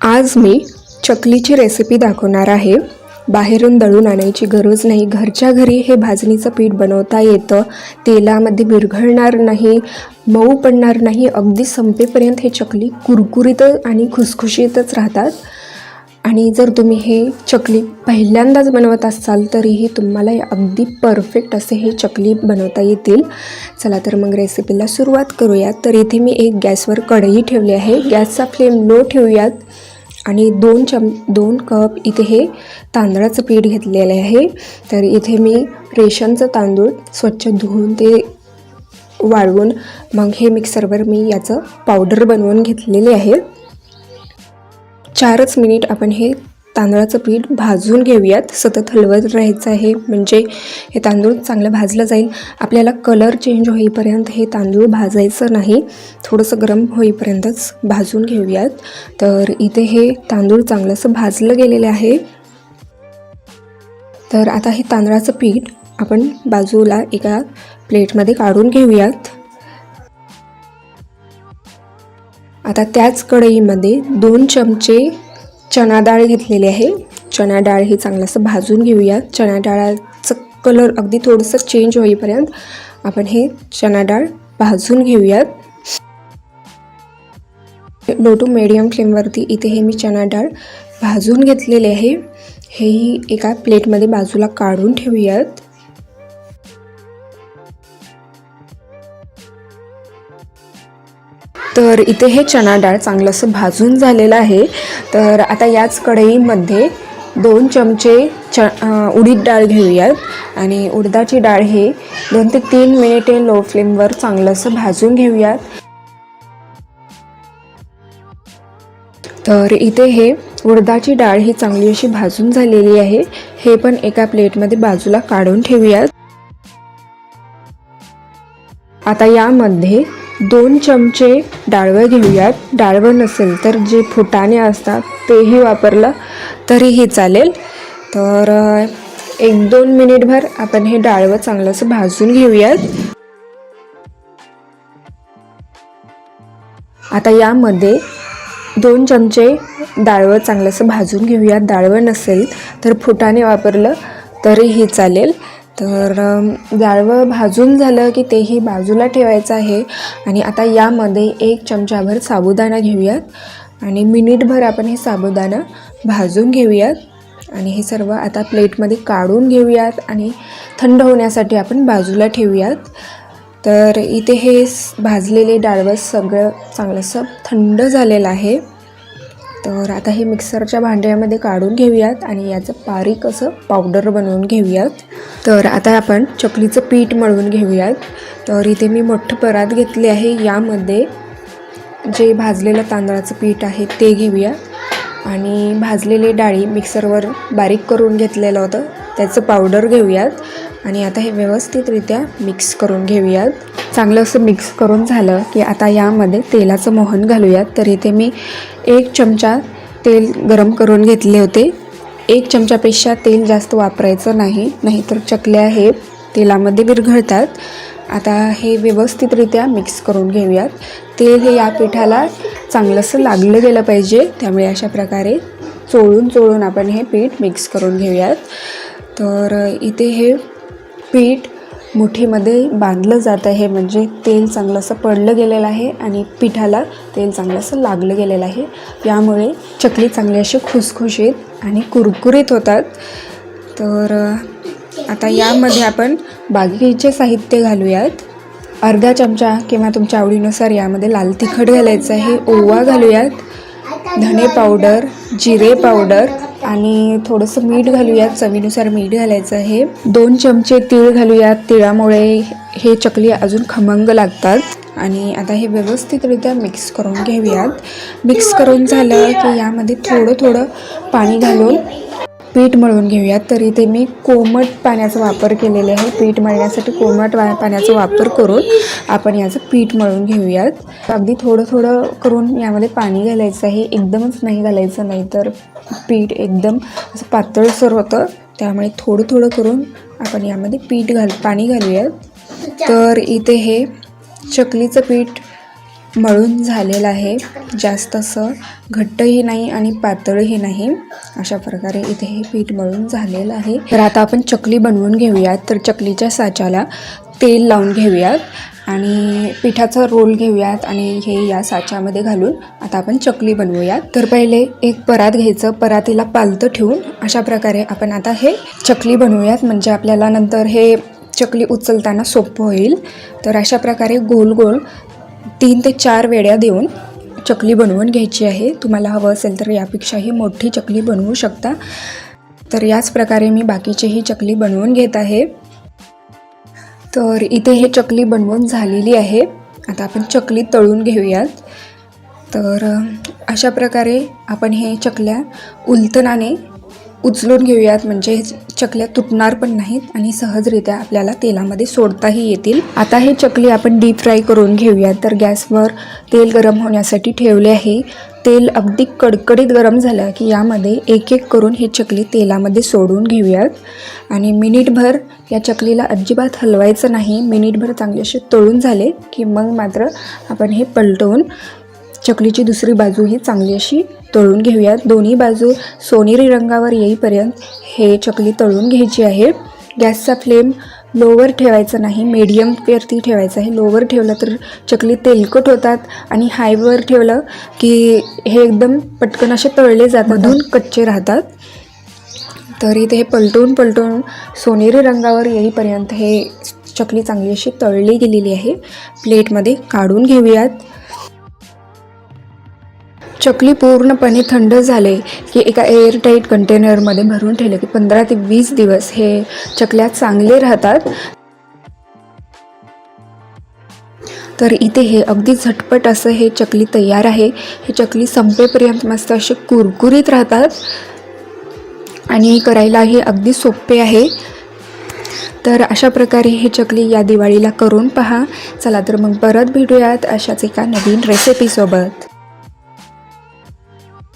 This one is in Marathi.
आज मी चकलीची रेसिपी दाखवणार आहे. बाहेरून दळून आणायची गरज नाही. घरच्या घरी हे भाजणीचं पीठ बनवता येतं. तेलामध्ये विरघळणार नाही मऊ पडणार नाही. अगदी संपेपर्यंत हे चकली कुरकुरीत आणि खुसखुशीतच राहतात. आणि जर तुम्ही हे चकली पहिल्यांदाच बनवत असाल तरीही तुम्हाला अगदी परफेक्ट असे हे चकली बनवता येतील. चला तर मग रेसिपीला सुरुवात करूयात. तर इथे मी एक गॅसवर कढई ठेवली आहे. गॅसचा फ्लेम लो ठेवूयात. आणि दोन चम दोन कप इथे हे तांदळाचं पीठ घेतलेलं आहे. तर इथे मी रेशनचं तांदूळ स्वच्छ धुवून ते वाळवून मग हे मिक्सरवर मी याचं पावडर बनवून घेतलेले आहे. चारच मिनिट आपण हे तांदळाचं पीठ भाजून घेऊयात. सतत हलवत राहायचं आहे. म्हणजे हे तांदूळ चांगलं भाजलं जाईल. आपल्याला कलर चेंज होईपर्यंत हे तांदूळ भाजायचं नाही. थोडंसं गरम होईपर्यंतच भाजून घेऊयात. तर इथे हे तांदूळ चांगलंसं भाजलं गेलेलं आहे. तर आता हे तांदळाचं पीठ आपण बाजूला एका प्लेटमध्ये काढून घेऊयात. आता त्याच कढईमध्ये दोन चमचे चणा डाळ घेतलेली आहे. चणा डाळ ही चांगलंसं भाजून घेऊयात. चणा डाळाचं कलर अगदी थोडंसं चेंज होईपर्यंत आपण हे चणा डाळ भाजून घेऊयात. लो टू मिडियम फ्लेमवरती इथे हे मी चणा डाळ भाजून घेतलेले आहे. हेही एका प्लेटमध्ये बाजूला काढून ठेवूयात. तर इथे हे चणा डाळ चांगलंसं भाजून झालेलं आहे. तर आता याच कढईमध्ये दोन चमचे च उडीद डाळ घेऊयात. आणि उडदाची डाळ हे दोन ते तीन मिनिटे लो फ्लेमवर चांगलंसं भाजून घेऊयात. तर इथे हे उडदाची डाळ ही चांगली अशी भाजून झालेली आहे. हे पण एका प्लेटमध्ये बाजूला काढून ठेवूयात. आता यामध्ये दोन चमचे डाळवं घेऊयात. डाळवं नसेल तर जे फुटाणे असतात तेही वापरलं तरीही चालेल. तर एक दोन मिनिटभर आपण हे डाळवं चांगलंसं भाजून घेऊयात. आता यामध्ये दोन चमचे डाळवं चांगलंसं भाजून घेऊयात. डाळवं नसेल तर फुटाणे वापरलं तरीही चालेल. तर जाळवं डाळवं भाजून झालं की तेही बाजूला ठेवायचं आहे. आणि आता यामध्ये एक चमचाभर साबुदाणा घेऊयात. आणि मिनिटभर आपण हे साबुदाणा भाजून घेऊयात. आणि हे सर्व आता प्लेटमध्ये काढून घेऊयात आणि थंड होण्यासाठी आपण बाजूला ठेवूयात. तर इथे हे भाजलेले डाळवं सगळं चांगलंसं थंड झालेलं आहे. तर आता हे मिक्सरच्या भांड्यामध्ये काढून घेऊयात आणि याचं बारीक असं पावडर बनवून घेऊयात. तर आता आपण चकलीचं पीठ मळून घेऊयात. तर इथे मी मोठं परात घेतले आहे. यामध्ये जे भाजलेलं तांदळाचं पीठ आहे ते घेऊया. आणि भाजलेले डाळी मिक्सरवर बारीक करून घेतलेलं होतं. त्याचं पावडर घेऊयात. आणि आता हे व्यवस्थितरित्या मिक्स करून घेऊयात. चांगलं असं मिक्स करून झालं की आता यामध्ये तेलाचं मोहन घालूयात. तर इथे मी एक चमचा तेल गरम करून घेतले होते. एक चमच्यापेक्षा तेल जास्त वापरायचं नाही नाहीतर चकल्या हे तेलामध्ये विरघळतात. आता हे व्यवस्थितरित्या मिक्स करून घेऊयात. तेल हे या पिठाला चांगलंसं लागलं गेलं पाहिजे त्यामुळे अशा प्रकारे चोळून चोळून आपण हे पीठ मिक्स करून घेऊयात. तर इथे हे पीठ मुठीमध्ये बांधलं जात आहे. म्हणजे तेल चांगलंसं पडलं गेलेलं आहे आणि पिठाला तेल चांगलंसं लागलं गेलेलं आहे. यामुळे चकली चांगली अशी खुसखुशीत आणि कुरकुरीत होतात. तर आता यामध्ये आपण बाकीचे साहित्य घालूयात. अर्धा चमचा किंवा तुमच्या आवडीनुसार यामध्ये लाल तिखट घालायचं आहे ओवा घालूयात. धणे पावडर जिरे पावडर आणि थोडंसं मीठ घालूयात. चवीनुसार मीठ घालायचं आहे. दोन चमचे तीळ घालूयात. तिळामुळे हे चकली अजून खमंग लागतात. आणि आता हे व्यवस्थितरित्या मिक्स करून घेऊयात. मिक्स करून झालं की यामध्ये थोडं थोडं पाणी घालून पीठ मळून घेऊयात. तर इथे मी कोमट पाण्याचा वापर केलेले आहे. पीठ मळण्यासाठी कोमट वा पाण्याचा वापर करून आपण याचं पीठ मळून घेऊयात. अगदी थोडं थोडं करून यामध्ये पाणी घालायचं आहे. एकदमच नाही घालायचं नाही तर पीठ एकदम असं पातळसर होतं. त्यामुळे थोडं थोडं करून आपण यामध्ये पीठ घाल पाणी घालूयात. तर इथे हे चकलीचं पीठ मळून झालेलं आहे. जास्त असं घट्टही नाही आणि पातळही नाही. अशा प्रकारे इथे हे पीठ मळून झालेलं आहे. तर आता आपण चकली बनवून घेऊयात. तर चकलीच्या साच्याला तेल लावून घेऊयात आणि पिठाचा रोल घेऊयात आणि हे या साच्यामध्ये घालून आता आपण चकली बनवूयात. तर पहिले एक परात घ्यायचं. परातीला पालतं ठेवून अशा प्रकारे आपण आता हे चकली बनवूयात. म्हणजे आपल्याला नंतर हे चकली उचलताना सोपं होईल. तर अशा प्रकारे गोल गोल तीन ते चार वेड्या देऊन चकली बनवून घ्यायची आहे. तुम्हाला हवं असेल तर यापेक्षाही मोठी चकली बनवू शकता. तर याच प्रकारे मी बाकीचीही चकली बनवून घेत आहे. तर इथे हे चकली बनवून झालेली आहे. आता आपण चकली तळून घेऊयात. तर अशा प्रकारे आपण हे चकल्या उलथनाने उचलून घेऊयात. म्हणजे चकल्या तुटणार पण नाहीत आणि सहजरित्या आपल्याला तेलामध्ये सोडताही येतील. आता हे चकली आपण डीप फ्राय करून घेऊयात. तर गॅसवर तेल गरम होण्यासाठी ठेवले आहे. तेल अगदी कडकडीत गरम झालं की यामध्ये एक एक करून हे चकली तेलामध्ये सोडून घेऊयात. आणि मिनिटभर या चकलीला अजिबात हलवायचं नाही. मिनिटभर चांगले असे तळून झाले की मग मात्र आपण हे पलटवून चकलीची दुसरी बाजू ही चांगली अशी तळून घेऊयात. दोन्ही बाजू सोनेरी रंगावर येईपर्यंत हे चकली तळून घ्यायची आहे. गॅसचा फ्लेम लोवर ठेवायचा नाही मीडियमवरती ठेवायचं आहे. लोवर ठेवलं तर चकली तेलकट होतात आणि हायवर ठेवलं की हे एकदम पटकन असे तळले जातात मधून कच्चे राहतात. तर इथे हे पलटून पलटून सोनेरी रंगावर येईपर्यंत हे चकली चांगली अशी तळली गेलेली आहे. प्लेटमध्ये काढून घेऊयात. चकली पूर्णपणे थंड झाले की एका एअरटाईट कंटेनरमध्ये भरून ठेवले की पंधरा ते वीस दिवस हे चकल्या चांगले राहतात. तर इथे हे अगदी झटपट असं हे चकली तयार आहे. हे चकली संपेपर्यंत मस्त असे कुरकुरीत राहतात. आणि करायलाही अगदी सोपे आहे. तर अशा प्रकारे हे चकली या दिवाळीला करून पहा. चला तर मग परत भेटूयात अशाच एका नवीन रेसिपीसोबत